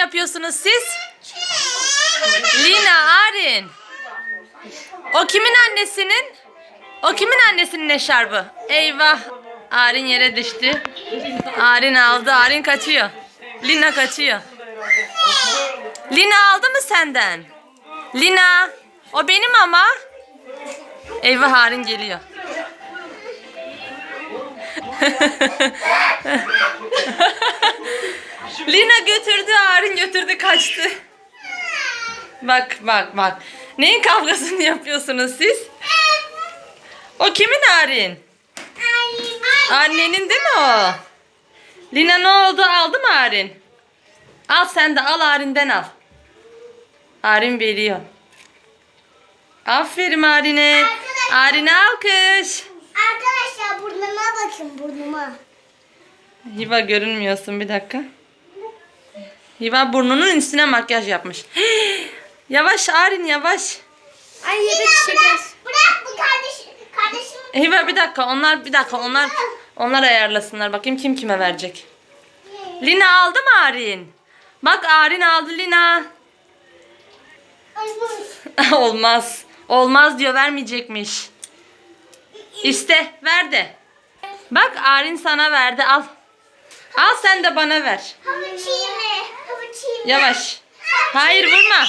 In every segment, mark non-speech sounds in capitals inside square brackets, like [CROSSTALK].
yapıyorsunuz siz? Lina, Arin. O kimin annesinin? O kimin annesinin eşarbı? Eyvah. Arin yere düştü. Arin aldı. Arin kaçıyor. Lina kaçıyor. Lina aldı mı senden? Lina. O benim ama. Eyvah Arin geliyor. [LAUGHS] Lina götürdü, Arin götürdü, kaçtı. Bak bak bak. Neyin kavgasını yapıyorsunuz siz? O kimin Arin? Annenin değil mi o? Lina ne oldu? Aldı mı Arin? Al sen de al Arin'den al. Arin veriyor. Aferin Arin'e. Arin'e alkış. Arkadaşlar burnuma bakın burnuma. Hiva görünmüyorsun bir dakika. Hiva burnunun üstüne makyaj yapmış. [GASPS] yavaş Arin yavaş. Ay yere düşeceğiz. Bırak bu kardeş, kardeşim. Hiva bir dakika onlar bir dakika onlar onlar ayarlasınlar. Bakayım kim kime verecek. Lina aldı mı Arin? Bak Arin aldı Lina. [LAUGHS] Olmaz. Olmaz diyor vermeyecekmiş. İşte ver de. Bak Arin sana verdi al. Al sen de bana ver. Havuç yeme. Havuç yeme. Yavaş. Hayır vurma.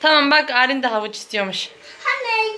Tamam bak Arin de havuç istiyormuş. Anne